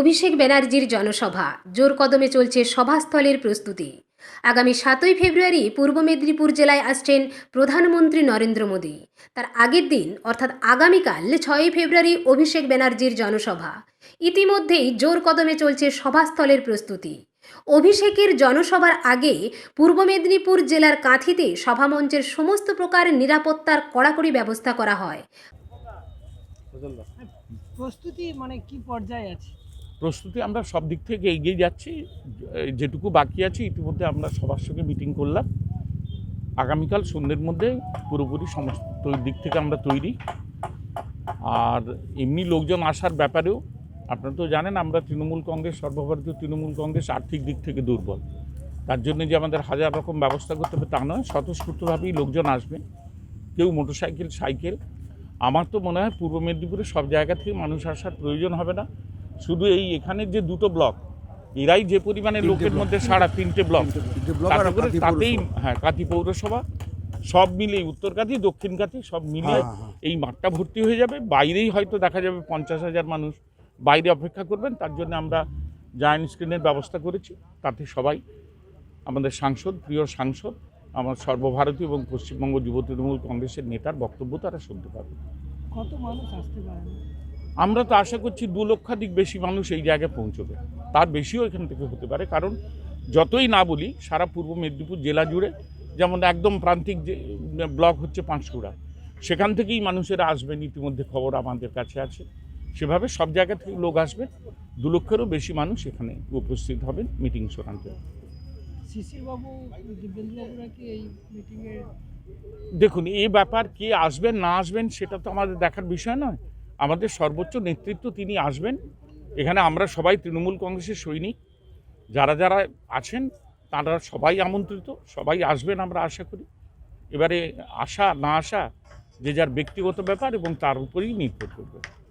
অভিষেক ব্যানার্জির জনসভা। জোর কদমে চলছে সভাস্থলের প্রস্তুতি। আগামী সাতই ফেব্রুয়ারি পূর্ব মেদিনীপুর জেলায় আসছেন প্রধানমন্ত্রী নরেন্দ্র মোদী। তার আগের দিন, অর্থাৎ আগামীকাল, ছয়ই ফেব্রুয়ারি অভিষেক ব্যানার্জির জনসভা। ইতিমধ্যেই জোর কদমে চলছে সভাস্থলের প্রস্তুতি। অভিষেকের জনসভার আগে পূর্ব মেদিনীপুর জেলার কাঁথিতে সভামঞ্চের সমস্ত প্রকার নিরাপত্তার কড়াকড়ি ব্যবস্থা করা হয়। প্রস্তুতি মানে কি পর্যায়ে আছে? প্রস্তুতি আমরা সব দিক থেকে এগিয়ে যাচ্ছি। যেটুকু বাকি আছে, ইতিমধ্যে আমরা সবার সঙ্গে মিটিং করলাম। আগামীকাল সন্ধ্যের মধ্যে পুরোপুরি সমস্ত দিক থেকে আমরা তৈরি। আর এমনি লোকজন আসার ব্যাপারেও আপনারা তো জানেন, আমরা তৃণমূল কংগ্রেস, সর্বভারতীয় তৃণমূল কংগ্রেস আর্থিক দিক থেকে দুর্বল। তার জন্য যে আমাদের হাজার রকম ব্যবস্থা করতে হবে তা নয়, স্বতঃস্ফূর্তভাবেই লোকজন আসবে। কেউ মোটরসাইকেল, সাইকেল, আমার তো মনে হয় পূর্ব মেদিনীপুরে সব জায়গা থেকে মানুষ আসার প্রয়োজন হবে না। শুধু এই এখানের যে দুটো ব্লক এরাই যে পরিমাণে লোকের মধ্যে সারা তিনটে ব্লক তাতে তাতেই হ্যাঁ কাতি পৌরসভা। সব মিলিয়ে উত্তর কাতি দক্ষিণ কাতি সব মিলিয়ে এই মাঠটা ভর্তি হয়ে যাবে। বাইরেই হয়তো দেখা যাবে পঞ্চাশ হাজার মানুষ। বাইরে অপেক্ষা করবেন তার জন্য আমরা জায়ান্ট স্ক্রিনের ব্যবস্থা করেছি। তাতে সবাই আমাদের সাংসদ প্রিয় সাংসদ আমার সর্বভারতীয় এবং পশ্চিমবঙ্গ যুব তৃণমূল কংগ্রেসের নেতার বক্তব্য তারা শুনতে পাবে। কত মানুষ আসতে পারেন আমরা তো আশা করছি দু লক্ষাধিক বেশি মানুষ এই জায়গায় পৌঁছবে। তার বেশিও এখান থেকে হতে পারে কারণ যতই না বলি সারা পূর্ব মেদিনীপুর জেলা জুড়ে যেমন একদম প্রান্তিক যে ব্লক হচ্ছে পাঁশকুড়া সেখান থেকেই মানুষেরা আসবেন ইতিমধ্যে খবর আমাদের কাছে আছে। সেভাবে সব জায়গা থেকে লোক আসবে দু লক্ষেরও বেশি মানুষ এখানে উপস্থিত হবেন মিটিং মিটিংয়ে দেখুন এই ব্যাপার কে আসবেন না আসবেন সেটা তো আমাদের দেখার বিষয় নয়। আমাদের সর্বোচ্চ নেতৃত্ব তিনি আসবেন। এখানে আমরা সবাই তৃণমূল কংগ্রেসের সৈনিক। যারা যারা আছেন, তারা সবাই আমন্ত্রিত। সবাই আসবেন আমরা আশা করি। এবারে আসা না আসা যে যার ব্যক্তিগত ব্যাপার এবং তার উপরেই নির্ভর করবে।